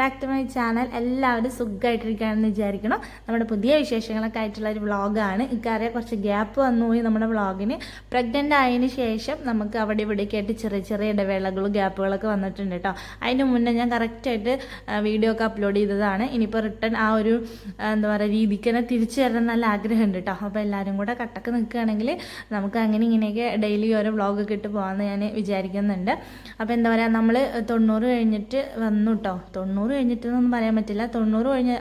Back to my channel എല്ലാവരും സുഖമായിട്ടിരിക്കുകയാണെന്ന് വിചാരിക്കണം നമ്മുടെ പുതിയ വിശേഷങ്ങളൊക്കെ ആയിട്ടുള്ള ഒരു വ്ളോഗാണ് ഇക്കാര്യം കുറച്ച് ഗ്യാപ്പ് വന്നു പോയി നമ്മുടെ വ്ളോഗിന് പ്രഗ്നന്റ് ആയതിന് ശേഷം നമുക്ക് അവിടെ ഇവിടേക്ക് ആയിട്ട് ചെറിയ ചെറിയ ഇടവേളകളും ഗ്യാപ്പുകളൊക്കെ വന്നിട്ടുണ്ട് കേട്ടോ അതിന് മുന്നേ ഞാൻ കറക്റ്റായിട്ട് വീഡിയോ ഒക്കെ അപ്ലോഡ് ചെയ്തതാണ്. ഇനിയിപ്പോൾ റിട്ടേൺ ആ ഒരു എന്താ പറയുക രീതിക്ക് തന്നെ തിരിച്ചു തരണം നല്ല ആഗ്രഹമുണ്ട് കേട്ടോ അപ്പോൾ എല്ലാവരും കൂടെ കട്ടക്ക് നിൽക്കുകയാണെങ്കിൽ നമുക്ക് അങ്ങനെ ഇങ്ങനെയൊക്കെ ഡെയിലി ഓരോ വ്ളോഗൊക്കെ ഇട്ട് പോകാമെന്ന് ഞാൻ വിചാരിക്കുന്നുണ്ട്. അപ്പോൾ എന്താ പറയുക നമ്മൾ തൊണ്ണൂറ് കഴിഞ്ഞിട്ട് വന്നു കേട്ടോ തൊണ്ണൂറ് കഴിഞ്ഞിട്ടെന്നൊന്നും പറയാൻ പറ്റില്ല. തൊണ്ണൂറ് കഴിഞ്ഞ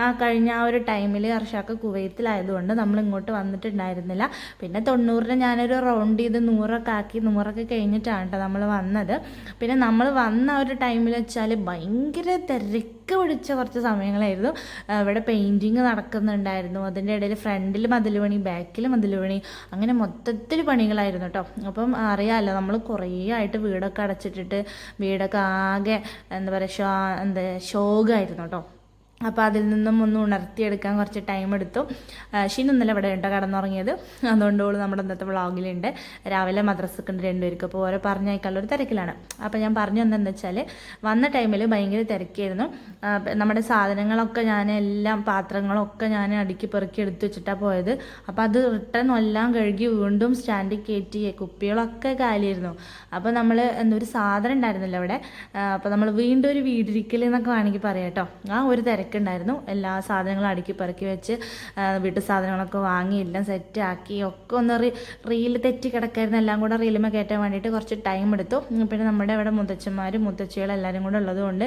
ആ കഴിഞ്ഞ ആ ഒരു ടൈമിൽ അർഷാക്ക് കുവൈത്തിലായതുകൊണ്ട് നമ്മൾ ഇങ്ങോട്ട് വന്നിട്ടുണ്ടായിരുന്നില്ല. പിന്നെ തൊണ്ണൂറിന് ഞാനൊരു റൗണ്ട് ചെയ്ത് നൂറൊക്കെ ആക്കി നൂറൊക്കെ കഴിഞ്ഞിട്ടാണ് കേട്ടോ നമ്മൾ വന്നത്. പിന്നെ നമ്മൾ വന്ന ഒരു ടൈമിൽ വെച്ചാൽ ഭയങ്കര തിരക്ക്. പിടിച്ച കുറച്ച് സമയങ്ങളായിരുന്നു. ഇവിടെ പെയിന്റിങ് നടക്കുന്നുണ്ടായിരുന്നു. അതിന്റെ ഇടയിൽ ഫ്രണ്ടിൽ മതിൽ പണി ബാക്കിൽ മതിൽ പണി അങ്ങനെ മൊത്തത്തിൽ പണികളായിരുന്നു കേട്ടോ. അപ്പം അറിയാമല്ലോ നമ്മൾ കുറേ ആയിട്ട് വീടൊക്കെ അടച്ചിട്ടിട്ട് വീടൊക്കെ ആകെ എന്താ പറയുക എന്താ ശോകമായിരുന്നു കേട്ടോ. അപ്പോൾ അതിൽ നിന്നും ഒന്ന് ഉണർത്തിയെടുക്കാൻ കുറച്ച് ടൈം എടുത്തു. ഷീൻ ഇന്നലെ ഇവിടെ ഉണ്ടോ കടന്നുറങ്ങിയത്? അതുകൊണ്ട് ഓൾ നമ്മുടെ ഇന്നത്തെ വ്ളോഗിലുണ്ട്. രാവിലെ മദ്രസക്ക് ഉണ്ട് രണ്ടുപേർക്ക്. അപ്പോൾ ഓരോ പറഞ്ഞേക്കാളും ഒരു തിരക്കിലാണ്. അപ്പോൾ ഞാൻ പറഞ്ഞു എന്താണെന്ന് വെച്ചാൽ വന്ന ടൈമിൽ ഭയങ്കര തിരക്കായിരുന്നു. നമ്മുടെ സാധനങ്ങളൊക്കെ ഞാൻ എല്ലാം പാത്രങ്ങളൊക്കെ ഞാൻ അടുക്കി പെറുക്കി എടുത്തു വെച്ചിട്ടാണ് പോയത്. അപ്പോൾ അത് റിട്ടേൺ എല്ലാം കഴുകി വീണ്ടും സ്റ്റാൻഡിൽ കയറ്റി കുപ്പികളൊക്കെ കാലിയിരുന്നു. അപ്പോൾ നമ്മൾ എന്തൊരു സാധനം ഉണ്ടായിരുന്നില്ല അവിടെ. അപ്പോൾ നമ്മൾ വീണ്ടും ഒരു വീടിരിക്കൽ എന്നൊക്കെ വേണമെങ്കിൽ പറയാം കേട്ടോ. ആ ഒരു തിരക്കുണ്ടായിരുന്നു എല്ലാ സാധനങ്ങളും അടുക്കി പെറുക്കി വെച്ച് വീട്ടു സാധനങ്ങളൊക്കെ വാങ്ങി എല്ലാം സെറ്റാക്കി ഒക്കെ ഒന്ന് റീ റീൽ തെറ്റി കിടക്കായിരുന്നു. എല്ലാം കൂടെ റീലുമേ കയറ്റാൻ വേണ്ടിയിട്ട് കുറച്ച് ടൈം എടുത്തു. പിന്നെ നമ്മുടെ ഇവിടെ മുത്തച്ഛന്മാരും മുത്തച്ഛികളും എല്ലാവരും കൂടെ ഉള്ളതുകൊണ്ട്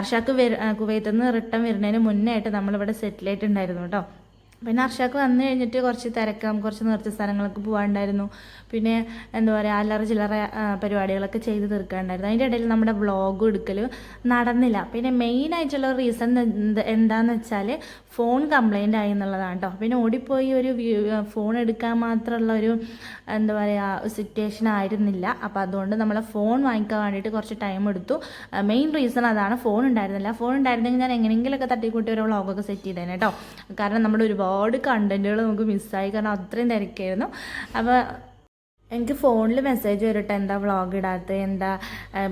അർഷാക്ക് കുവൈത്തിൽ നിന്ന് റിട്ടേൺ വരുന്നതിന് മുന്നേ ആയിട്ട് നമ്മളിവിടെ സെറ്റിലായിട്ടുണ്ടായിരുന്നു കേട്ടോ. പിന്നെ അർഷാക്ക് വന്നു കഴിഞ്ഞിട്ട് കുറച്ച് തിരക്കാം കുറച്ച് നിർത്തി സ്ഥലങ്ങളൊക്കെ പോകാണ്ടായിരുന്നു പിന്നെ എന്താ പറയുക അല്ലറ ചില്ലറ പരിപാടികളൊക്കെ ചെയ്ത് തീർക്കാണ്ടായിരുന്നു. അതിന്റെ ഇടയിൽ നമ്മുടെ വ്ളോഗ് എടുക്കൽ നടന്നില്ല. പിന്നെ മെയിൻ ആയിട്ടുള്ള റീസൺ എന്താണെന്ന് വെച്ചാൽ ഫോൺ കംപ്ലൈന്റ് ആയി എന്നുള്ളതാണ് കേട്ടോ പിന്നെ ഓടിപ്പോയി ഒരു ഫോൺ എടുക്കാൻ മാത്രമുള്ള ഒരു എന്താ പറയുക സിറ്റുവേഷൻ ആയിരുന്നില്ല. അപ്പോൾ അതുകൊണ്ട് നമ്മളെ ഫോൺ വാങ്ങിക്കാൻ വേണ്ടിയിട്ട് കുറച്ച് ടൈം എടുത്തു. മെയിൻ റീസൺ അതാണ് ഫോൺ ഉണ്ടായിരുന്നില്ല. ഫോൺ ഉണ്ടായിരുന്നെങ്കിൽ ഞാൻ എങ്ങനെയെങ്കിലുമൊക്കെ തട്ടിക്കൂട്ടി ഒരു വ്ളോഗൊക്കെ സെറ്റ് ചെയ്തേനെ കേട്ടോ കാരണം നമ്മുടെ ഒരുപാട് കണ്ടന്റുകൾ നമുക്ക് മിസ്സായി കാരണം അത്രയും തിരക്കായിരുന്നു. അപ്പോൾ എനിക്ക് ഫോണിൽ മെസ്സേജ് വരട്ടെ എന്താ വ്ളോഗ് ഇടാത്ത എന്താ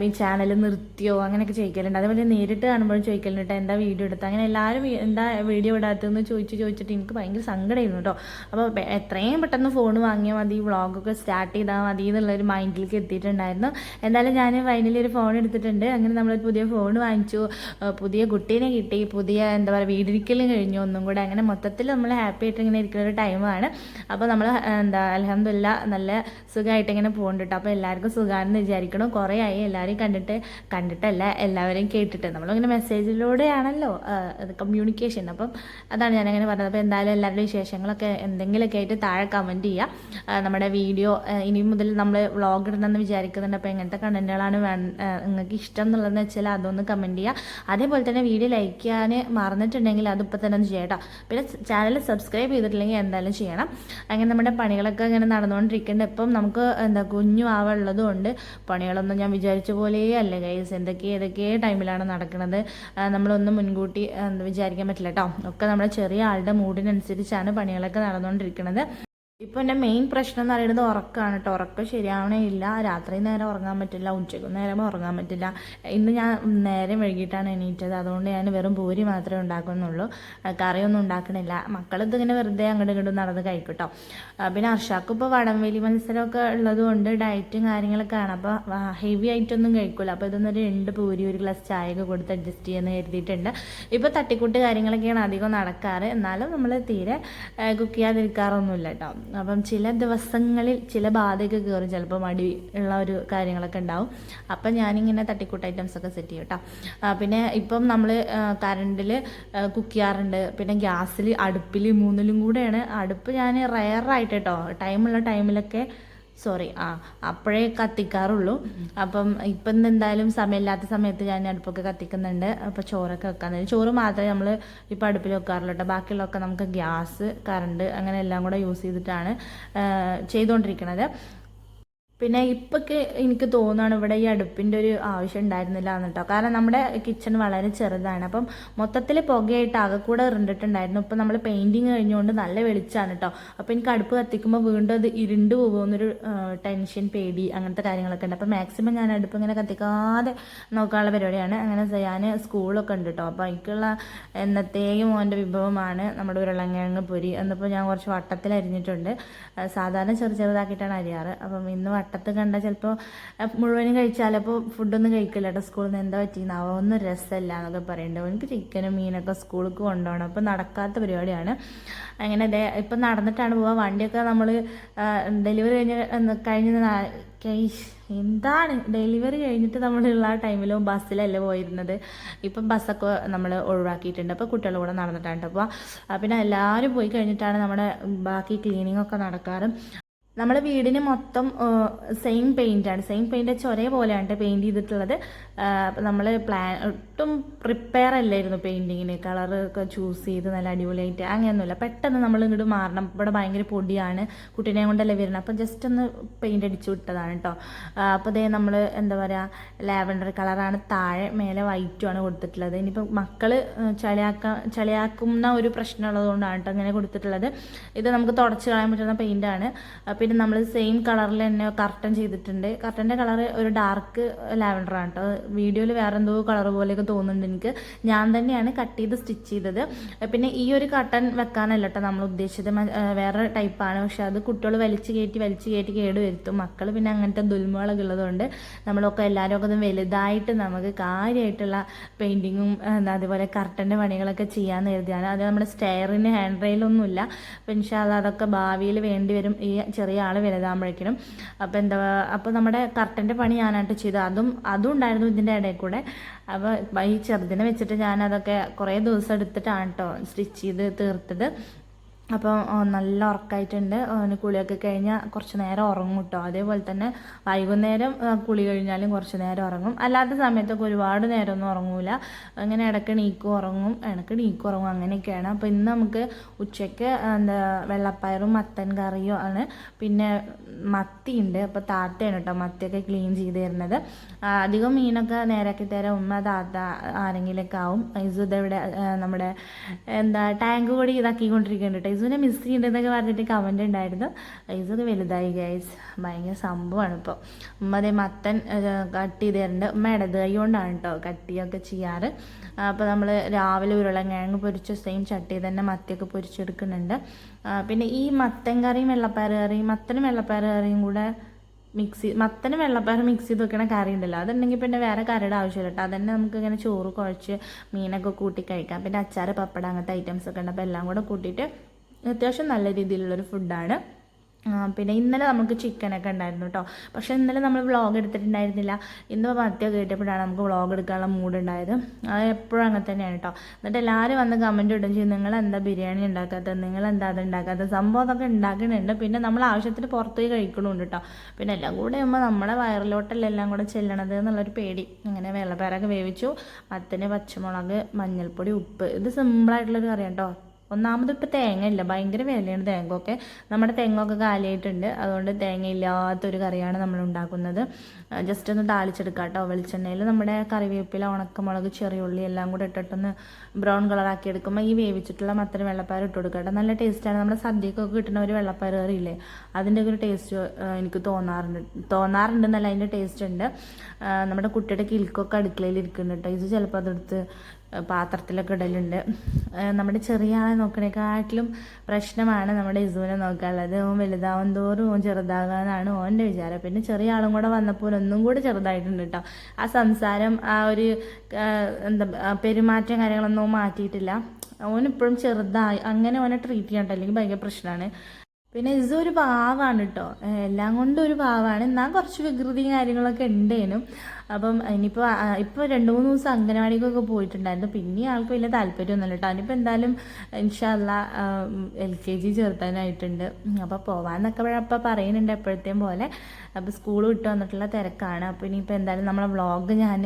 ഈ ചാനൽ നിർത്തിയോ അങ്ങനെയൊക്കെ ചോദിക്കലുണ്ട്. അതേപോലെ നേരിട്ട് കാണുമ്പോഴും ചോദിക്കലുണ്ട് എന്താ വീഡിയോ എടുത്ത? അങ്ങനെ എല്ലാവരും എന്താ വീഡിയോ ഇടാത്തതെന്ന് ചോദിച്ച് ചോദിച്ചിട്ട് എനിക്ക് ഭയങ്കര സങ്കടമായിരുന്നു കേട്ടോ അപ്പോൾ എത്രയും പെട്ടെന്ന് ഫോൺ വാങ്ങിയാൽ മതി വ്ളോഗൊക്കെ സ്റ്റാർട്ട് ചെയ്താൽ മതി എന്നുള്ളൊരു മൈൻഡിലേക്ക് എത്തിയിട്ടുണ്ടായിരുന്നു. എന്തായാലും ഞാൻ ഫൈനലി ഒരു ഫോൺ എടുത്തിട്ടുണ്ട്. അങ്ങനെ നമ്മൾ പുതിയ ഫോൺ വാങ്ങിച്ചു. പുതിയ കുട്ടീനെ കിട്ടി പുതിയ എന്താ പറയുക വീടിരിക്കലും കഴിഞ്ഞു ഒന്നും കൂടെ. അങ്ങനെ മൊത്തത്തിൽ നമ്മൾ ഹാപ്പി ആയിട്ട് ഇങ്ങനെ ഇരിക്കുന്ന ഒരു ടൈമാണ് അപ്പോൾ നമ്മൾ എന്താ അലഹമില്ല നല്ല സുഖമായിട്ട് ഇങ്ങനെ പോകുന്നുണ്ട് കേട്ടോ അപ്പോൾ എല്ലാവർക്കും സുഖമാണെന്ന് വിചാരിക്കണം. കുറേ ആയി. എല്ലാവരെയും കണ്ടിട്ട് കണ്ടിട്ടല്ല എല്ലാവരെയും കേട്ടിട്ട്. നമ്മളിങ്ങനെ മെസ്സേജിലൂടെയാണല്ലോ കമ്മ്യൂണിക്കേഷൻ അപ്പം അതാണ് ഞാനങ്ങനെ പറഞ്ഞത്. അപ്പോൾ എന്തായാലും എല്ലാവരുടെയും വിശേഷങ്ങളൊക്കെ എന്തെങ്കിലുമൊക്കെ ആയിട്ട് താഴെ കമന്റ് ചെയ്യുക നമ്മുടെ വീഡിയോ ഇനി മുതൽ നമ്മൾ വ്ളോഗ് ഇടണമെന്ന് വിചാരിക്കുന്നുണ്ട്. അപ്പോൾ എങ്ങനത്തെ കണ്ടന്റുകളാണ് വേ നിങ്ങൾക്ക് ഇഷ്ടം എന്നുള്ളതെന്ന് വെച്ചാൽ അതൊന്ന് കമന്റ് ചെയ്യുക അതേപോലെ തന്നെ വീഡിയോ ലൈക്ക് ചെയ്യാൻ മറന്നിട്ടുണ്ടെങ്കിൽ അതിപ്പോൾ തന്നെ ഒന്ന് ചെയ്യട്ടോ പിന്നെ ചാനൽ സബ്സ്ക്രൈബ് ചെയ്തിട്ടില്ലെങ്കിൽ എന്തായാലും ചെയ്യണം. അങ്ങനെ നമ്മുടെ പണികളൊക്കെ ഇങ്ങനെ നടന്നുകൊണ്ടിരിക്കുന്നുണ്ട്. ഇപ്പം നമുക്ക് എന്താ കുഞ്ഞു ആവുള്ളത് കൊണ്ട് പണികളൊന്നും ഞാൻ വിചാരിച്ച പോലെ അല്ല ഗൈസ് എന്തൊക്കെ ഏതൊക്കെ ടൈമിലാണ് നടക്കുന്നത് നമ്മളൊന്നും മുൻകൂട്ടി വിചാരിക്കാൻ പറ്റില്ല കേട്ടോ ഒക്കെ നമ്മുടെ ചെറിയ ആളുടെ മൂഡിനനുസരിച്ചാണ് പണികളൊക്കെ നടന്നുകൊണ്ടിരിക്കുന്നത് ഇപ്പോൾ എന്റെ മെയിൻ പ്രശ്നം എന്ന് പറയുന്നത് ഉറക്കമാണ് കേട്ടോ ഉറക്കം ശരിയാവണേ ഇല്ല രാത്രി നേരം ഉറങ്ങാൻ പറ്റില്ല. ഉച്ചയ്ക്ക് നേരം ഉറങ്ങാൻ പറ്റില്ല. ഇന്ന് ഞാൻ നേരം വൈകിട്ടാണ് എണീറ്റത്. അതുകൊണ്ട് ഞാൻ വെറും പൂരി മാത്രമേ ഉണ്ടാക്കുന്നുള്ളൂ. കറിയൊന്നും ഉണ്ടാക്കണില്ല. മക്കളിത് ഇങ്ങനെ വെറുതെ അങ്ങോട്ടും ഇങ്ങോട്ടും നടന്ന് കഴിക്കട്ടോ പിന്നെ അർഷാക്ക് ഇപ്പോൾ വടംവലി മത്സരമൊക്കെ ഉള്ളത് കൊണ്ട് ഡയറ്റും കാര്യങ്ങളൊക്കെ ആണ്. അപ്പോൾ ഹെവി ആയിട്ടൊന്നും കഴിക്കില്ല അപ്പോൾ ഇതൊന്നൊരു രണ്ട് പൂരി ഒരു ഗ്ലാസ് ചായയൊക്കെ കൊടുത്ത് അഡ്ജസ്റ്റ് ചെയ്യുന്ന കരുതിയിട്ടുണ്ട്. ഇപ്പോൾ തട്ടിക്കൂട്ട് കാര്യങ്ങളൊക്കെയാണ് അധികം നടക്കാറ്. എന്നാലും നമ്മൾ തീരെ കുക്ക് ചെയ്യാതിരിക്കാറൊന്നുമില്ല കേട്ടോ അപ്പം ചില ദിവസങ്ങളിൽ ചില ബാധയൊക്കെ കയറും ചിലപ്പോൾ മടി ഉള്ള ഒരു കാര്യങ്ങളൊക്കെ ഉണ്ടാവും. അപ്പം ഞാനിങ്ങനെ തട്ടിക്കൂട്ട് ഐറ്റംസ് ഒക്കെ സെറ്റ് ചെയ്യും കേട്ടോ പിന്നെ ഇപ്പം നമ്മൾ കറണ്ടിൽ കുക്ക് ചെയ്യാറുണ്ട്. പിന്നെ ഗ്യാസിൽ അടുപ്പിൽ മൂന്നിലും കൂടെയാണ്. അടുപ്പ് ഞാൻ റയറായിട്ട് കേട്ടോ ടൈമുള്ള ടൈമിലൊക്കെ സോറി ആ അപ്പോഴേ കത്തിക്കാറുള്ളൂ. അപ്പം ഇപ്പം എന്തായാലും സമയമില്ലാത്ത സമയത്ത് ഞാൻ അടുപ്പൊക്കെ കത്തിക്കുന്നുണ്ട്. അപ്പോൾ ചോറൊക്കെ വെക്കാൻ ചോറ് മാത്രമേ നമ്മൾ ഇപ്പോൾ അടുപ്പിൽ വെക്കാറുള്ളൂ കേട്ടോ. ബാക്കിയുള്ളതൊക്കെ നമുക്ക് ഗ്യാസ് കറണ്ട് അങ്ങനെ എല്ലാം കൂടെ യൂസ് ചെയ്തിട്ടാണ് ചെയ്തുകൊണ്ടിരിക്കുന്നത് പിന്നെ ഇപ്പൊക്കെ എനിക്ക് തോന്നുകയാണ് ഇവിടെ ഈ അടുപ്പിന്റെ ഒരു ആവശ്യം ഉണ്ടായിരുന്നില്ല എന്ന് കേട്ടോ കാരണം നമ്മുടെ കിച്ചൺ വളരെ ചെറുതാണ്. അപ്പം മൊത്തത്തിൽ പുകയായിട്ട് ആകെ കൂടെ ഇറണ്ടിട്ടുണ്ടായിരുന്നു. ഇപ്പം നമ്മൾ പെയിന്റിങ് കഴിഞ്ഞുകൊണ്ട് നല്ല വെളിച്ചാണ് കേട്ടോ അപ്പം എനിക്ക് അടുപ്പ് കത്തിക്കുമ്പോൾ വീണ്ടും അത് ഇരുണ്ട് പോകുമെന്നൊരു ടെൻഷൻ പേടി അങ്ങനത്തെ കാര്യങ്ങളൊക്കെ ഉണ്ട്. അപ്പം മാക്സിമം ഞാൻ അടുപ്പ് ഇങ്ങനെ കത്തിക്കാതെ നോക്കാനുള്ള പരിപാടിയാണ്. അങ്ങനെ ഞാൻ സ്കൂളൊക്കെ ഉണ്ട് കേട്ടോ അപ്പോൾ എനിക്കുള്ള എന്നത്തെയും മോന്റെ വിഭവമാണ് നമ്മുടെ ഉരുളങ്കിഴങ്ങ് പൊരി. എന്നിപ്പോൾ ഞാൻ കുറച്ച് വട്ടത്തിൽ അരിഞ്ഞിട്ടുണ്ട് സാധാരണ ചെറു ചെറുതാക്കിയിട്ടാണ് അരിയാറ്. അപ്പം ഇന്ന് വട്ടത്ത് കണ്ടാൽ ചിലപ്പോൾ മുഴുവനും കഴിച്ചാലപ്പോൾ ഫുഡൊന്നും കഴിക്കില്ല കേട്ടോ സ്കൂളിൽ നിന്ന്. എന്താ പറ്റിയെന്നാവോ ഒന്നും രസമല്ല എന്നൊക്കെ പറയുന്നുണ്ട് എനിക്ക് ചിക്കനും മീനൊക്കെ സ്കൂളിലേക്ക് കൊണ്ടുപോകണം അപ്പം നടക്കാത്ത പരിപാടിയാണ്. അങ്ങനെ അതെ ഇപ്പം നടന്നിട്ടാണ് പോവുക വണ്ടിയൊക്കെ നമ്മൾ ഡെലിവറി കഴിഞ്ഞ് കഴിഞ്ഞ എന്താണ്? ഡെലിവറി കഴിഞ്ഞിട്ട് നമ്മളുള്ള ടൈമിലും ബസ്സിലല്ലേ പോയിരുന്നത്. ഇപ്പം ബസ്സൊക്കെ നമ്മൾ ഒഴിവാക്കിയിട്ടുണ്ട്. അപ്പോൾ കുട്ടികളുടെ കൂടെ നടന്നിട്ടാണ് അപ്പോൾ പിന്നെ എല്ലാവരും പോയി കഴിഞ്ഞിട്ടാണ് നമ്മുടെ ബാക്കി ക്ലീനിങ് ഒക്കെ നടക്കാറ്. നമ്മുടെ വീടിന് മൊത്തം സെയിം പെയിന്റ് ആണ്. സെയിം പെയിന്റ് വെച്ച് ഒരേപോലെയാണ് പെയിന്റ് ചെയ്തിട്ടുള്ളത്. നമ്മൾ പ്ലാൻ ഒട്ടും പ്രിപ്പയർ അല്ലായിരുന്നു പെയിന്റിങ്ങിന് ഒക്കെ ചൂസ് ചെയ്ത് നല്ല അടിപൊളിയായിട്ട്. അങ്ങനെയൊന്നുമില്ല. പെട്ടെന്ന് നമ്മൾ ഇങ്ങോട്ട് മാറണം. ഇവിടെ ഭയങ്കര പൊടിയാണ്. കുട്ടീനെ കൊണ്ടല്ലേ വരുന്നത്. അപ്പം ജസ്റ്റ് ഒന്ന് പെയിന്റ് അടിച്ചു വിട്ടതാണ് കേട്ടോ അപ്പോൾ അതേ നമ്മൾ എന്താ പറയുക ലാവൻഡർ കളറാണ് താഴെ മേലെ വൈറ്റുമാണ് കൊടുത്തിട്ടുള്ളത്. ഇനിയിപ്പോൾ മക്കൾ ചളിയാക്കാൻ ചളിയാക്കുന്ന ഒരു പ്രശ്നമുള്ളത് കൊണ്ടാണ് കേട്ടോ അങ്ങനെ കൊടുത്തിട്ടുള്ളത്. ഇത് നമുക്ക് തുടച്ച് കളയാൻ പറ്റുന്ന പെയിന്റാണ് പിന്നെ നമ്മൾ സെയിം കളറിൽ തന്നെ കർട്ടൻ ചെയ്തിട്ടുണ്ട്. കർട്ടന്റെ കളർ ഒരു ഡാർക്ക് ലാവൻഡറാണ് കേട്ടോ വീഡിയോയിൽ വേറെ എന്തോ കളർ പോലെയൊക്കെ തോന്നുന്നുണ്ട് എനിക്ക്. ഞാൻ തന്നെയാണ് കട്ട് ചെയ്ത് സ്റ്റിച്ച് ചെയ്തത്. പിന്നെ ഈ ഒരു കർട്ടൻ വെക്കാനല്ല കേട്ടോ നമ്മൾ ഉദ്ദേശിച്ചത്. വേറെ ടൈപ്പാണ് പക്ഷെ അത് കുട്ടികൾ വലിച്ചു കയറ്റി വലിച്ചു കയറ്റി കേട് വരുത്തും. മക്കൾ പിന്നെ അങ്ങനത്തെ ദുൽമുകളൊക്കെ ഉള്ളതുകൊണ്ട് നമ്മളൊക്കെ എല്ലാവരും ഒക്കെ വലുതായിട്ട് നമുക്ക് കാര്യമായിട്ടുള്ള പെയിന്റിങ്ങും അതുപോലെ കർട്ടന്റെ പണികളൊക്കെ ചെയ്യാമെന്ന് കരുതിയാണ് അത് നമ്മുടെ സ്റ്റെയറിന് ഹാൻഡ് റെയിലൊന്നുമില്ല അപ്പം അത് അതൊക്കെ ഭാവിയിൽ വേണ്ടി വരും. ഈ ചെറിയ ആൾ വലുതാകുമ്പോഴേക്കിനും. അപ്പോൾ എന്താ അപ്പോൾ നമ്മുടെ കർട്ടന്റെ പണി ഞാനായിട്ട് ചെയ്തു. അതും അതും ഉണ്ടായിരുന്നു ഇതിന്റെ ഇടയിൽ കൂടെ. അപ്പോൾ ഈ ചെറുതിനെ വെച്ചിട്ട് ഞാൻ അതൊക്കെ കുറേ ദിവസം എടുത്തിട്ടാണ് കേട്ടോ സ്റ്റിച്ച് ചെയ്ത് തീർത്തത്. അപ്പോൾ നല്ല ഉറക്കമായിട്ടുണ്ട് അവന് കുളിയൊക്കെ കഴിഞ്ഞാൽ കുറച്ച് നേരം ഉറങ്ങും കേട്ടോ അതേപോലെ തന്നെ വൈകുന്നേരം കുളി കഴിഞ്ഞാലും കുറച്ച് നേരം ഉറങ്ങും. അല്ലാത്ത സമയത്തൊക്കെ ഒരുപാട് നേരമൊന്നും ഉറങ്ങൂല. അങ്ങനെ ഇടയ്ക്ക് നീക്കും ഉറങ്ങും. ഇടയ്ക്ക് നീക്കും ഉറങ്ങും. അങ്ങനെയൊക്കെയാണ്. അപ്പോൾ ഇന്ന് നമുക്ക് ഉച്ചയ്ക്ക് എന്താ വെള്ളപ്പയറും മത്തൻ കറിയും ആണ്. പിന്നെ മത്തിയുണ്ട് അപ്പോൾ താത്തയാണ് കേട്ടോ മത്തിയൊക്കെ ക്ലീൻ ചെയ്ത് തരുന്നത്. അധികം മീനൊക്കെ നേരാക്കി തരാം ഉമ്മ താത്ത ആരെങ്കിലൊക്കെ ആവും. ഇത് ഇവിടെ നമ്മുടെ എന്താ ടാങ്ക് കൂടി ഇതാക്കിക്കൊണ്ടിരിക്കുന്നുണ്ട് കേട്ടോ ഇസുവിനെ മിസ് ചെയ്യുന്നുണ്ടെന്നൊക്കെ പറഞ്ഞിട്ട് കമന്റ് ഉണ്ടായിരുന്നു ഐസൊക്കെ വലുതായി ഗൈസ് ഭയങ്കര സംഭവമാണ് ഇപ്പോൾ ഉമ്മ അതേ മത്തൻ കട്ട് ചെയ്ത് തരുന്നുണ്ട് ഉമ്മ ഇടത് കൈ കൊണ്ടാണ് കേട്ടോ കട്ടിയൊക്കെ ചെയ്യാറ്. അപ്പോൾ നമ്മൾ രാവിലെ ഉരുളക്കിഴങ്ങ് പൊരിച്ച സെയിം ചട്ടി തന്നെ മത്തിയൊക്കെ പൊരിച്ചെടുക്കുന്നുണ്ട്. പിന്നെ ഈ മത്തൻ കറിയും വെള്ളപ്പയർ കറിയും മത്തനും വെള്ളപ്പയർ കറിയും കൂടെ മിക്സ് മത്തനും വെള്ളപ്പയർ മിക്സ് ചെയ്ത് വെക്കണ കറി ഉണ്ടല്ലോ. അതുണ്ടെങ്കിൽ പിന്നെ വേറെ കറിയുടെ ആവശ്യമില്ല കേട്ടോ അതന്നെ നമുക്ക് ഇങ്ങനെ ചോറ് കുഴച്ച് മീനൊക്കെ കൂട്ടി കഴിക്കാം. പിന്നെ അച്ചാർ പപ്പട അങ്ങനത്തെ ഐറ്റംസ് ഒക്കെ ഉണ്ട്. അപ്പോൾ എല്ലാം കൂടെ കൂട്ടിയിട്ട് അത്യാവശ്യം നല്ല രീതിയിലുള്ളൊരു ഫുഡാണ് പിന്നെ ഇന്നലെ നമുക്ക് ചിക്കനൊക്കെ ഉണ്ടായിരുന്നു കേട്ടോ പക്ഷെ ഇന്നലെ നമ്മൾ വ്ളോഗ് എടുത്തിട്ടുണ്ടായിരുന്നില്ല. ഇന്ന് മത്യം കേട്ടപ്പോഴാണ് നമുക്ക് വ്ളോഗ് എടുക്കാനുള്ള മൂഡ് ഉണ്ടായത്. അത് എപ്പോഴും അങ്ങനെ തന്നെയാണ് കേട്ടോ എന്നിട്ട് എല്ലാവരും വന്ന് കമന്റ് ഇടും ചെയ്യും നിങ്ങൾ എന്താ ബിരിയാണി ഉണ്ടാക്കാത്തത് നിങ്ങൾ എന്താ അത് ഉണ്ടാക്കാത്തത് സംഭവം അതൊക്കെ ഉണ്ടാക്കുന്നുണ്ട് പിന്നെ നമ്മൾ ആവശ്യത്തിന് പുറത്ത് പോയി കഴിക്കണമുണ്ട് കേട്ടോ പിന്നെ എല്ലാം കൂടെ ആകുമ്പോൾ നമ്മളെ വയറിലോട്ടല്ല എല്ലാം കൂടെ ചെല്ലണത് എന്നുള്ളൊരു പേടി. അങ്ങനെ വെള്ളപ്പേരൊക്കെ വേവിച്ചു. മത്തന് പച്ചമുളക് മഞ്ഞൾപ്പൊടി ഉപ്പ്. ഇത് സിമ്പിളായിട്ടുള്ളൊരു കറിയാണ് കേട്ടോ ഒന്നാമത് ഇപ്പോൾ തേങ്ങ ഇല്ല ഭയങ്കര വിലയാണ് തേങ്ങയൊക്കെ. നമ്മുടെ തെങ്ങൊക്കെ കാലിയായിട്ടുണ്ട്. അതുകൊണ്ട് തേങ്ങ ഇല്ലാത്തൊരു കറിയാണ് നമ്മൾ ഉണ്ടാക്കുന്നത്. ജസ്റ്റ് ഒന്ന് താളിച്ചെടുക്കാട്ടോ. വെളിച്ചെണ്ണയിൽ നമ്മുടെ കറിവേപ്പില ഉണക്കമുളക് ചെറിയുള്ളി എല്ലാം കൂടെ ഇട്ടിട്ടൊന്ന് ബ്രൗൺ കളറാക്കി എടുക്കുമ്പോൾ ഈ വേവിച്ചിട്ടുള്ള മത്തരം വെള്ളപ്പയർ ഇട്ട് കൊടുക്കുക നല്ല ടേസ്റ്റാണ് നമ്മുടെ സദ്യക്കൊക്കെ കിട്ടുന്ന ഒരു വെള്ളപ്പയർ കറിയില്ലേ അതിന്റെ ഒരു ടേസ്റ്റ് എനിക്ക് തോന്നാറുണ്ട്. തോന്നാറുണ്ട് നല്ല അതിന്റെ ടേസ്റ്റ് ഉണ്ട് നമ്മുടെ കുട്ടിയുടെ കിൽക്കൊക്കെ അടുക്കളയിൽ ഇരിക്കുന്നുണ്ട് ഇത് ചിലപ്പോൾ അതെടുത്ത് പാത്രത്തിലൊക്കെ ഇടലുണ്ട്. നമ്മുടെ ചെറിയ ആളെ നോക്കണേക്കാട്ടിലും പ്രശ്നമാണ് നമ്മുടെ ഇസുവിനെ നോക്കാനുള്ളത്. ഓൻ വലുതാവും തോറും ഓൻ ചെറുതാകാനാണ് ഓന്റെ വിചാരം. പിന്നെ ചെറിയ ആളും കൂടെ വന്നപ്പോൾ ഒന്നും കൂടി ചെറുതായിട്ടുണ്ട് കേട്ടോ ആ സംസാരം ആ ഒരു എന്താ പെരുമാറ്റം കാര്യങ്ങളൊന്നും മാറ്റിയിട്ടില്ല. ഓനിപ്പോഴും ചെറുതായി. അങ്ങനെ ഓനെ ട്രീറ്റ് ചെയ്യണ്ട അല്ലെങ്കിൽ ഭയങ്കര പ്രശ്നമാണ്. പിന്നെ ഇസ് ഒരു പാവാണ് കേട്ടോ എല്ലാം കൊണ്ടും ഒരു പാവാണ്. എന്നാൽ കുറച്ച് വികൃതിയും കാര്യങ്ങളൊക്കെ ഉണ്ടേനും. അപ്പം ഇനിയിപ്പോൾ ഇപ്പോൾ രണ്ട് മൂന്ന് ദിവസം അംഗനവാടിക്കൊക്കെ പോയിട്ടുണ്ടായിരുന്നു. പിന്നെ ആൾക്ക് വലിയ താല്പര്യമൊന്നുമില്ല കേട്ടോ. അതിനിപ്പോൾ എന്തായാലും ഇൻഷാല്ല എൽ കെ ജി ചേർത്താനായിട്ടുണ്ട്. അപ്പോൾ പോവാന്നൊക്കെ അപ്പോൾ പറയുന്നുണ്ട് എപ്പോഴത്തെയും പോലെ. അപ്പോൾ സ്കൂൾ വിട്ട് വന്നിട്ടുള്ള തിരക്കാണ്. അപ്പോൾ ഇനിയിപ്പോൾ എന്തായാലും നമ്മളെ വ്ളോഗ് ഞാൻ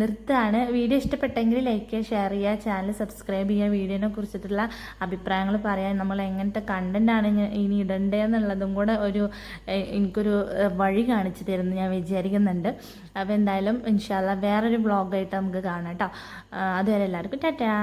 നിർത്താണ്. വീഡിയോ ഇഷ്ടപ്പെട്ടെങ്കിൽ ലൈക്ക് ചെയ്യുക ഷെയർ ചെയ്യുക ചാനൽ സബ്സ്ക്രൈബ് ചെയ്യുക വീഡിയോനെ കുറിച്ചിട്ടുള്ള അഭിപ്രായങ്ങൾ പറയാൻ നമ്മൾ എങ്ങനത്തെ കണ്ടന്റാണ് ഇനി ഇടണ്ടേന്നുള്ളതും കൂടെ ഒരു എനിക്കൊരു വഴി കാണിച്ചു തരുമെന്ന് ഞാൻ വിചാരിക്കുന്നുണ്ട്. അപ്പോൾ എന്തായാലും ഇൻഷാല്ല വേറൊരു വ്ളോഗായിട്ട് നമുക്ക് കാണാം കേട്ടോ അതുവരെ എല്ലാവർക്കും ടാറ്റാ.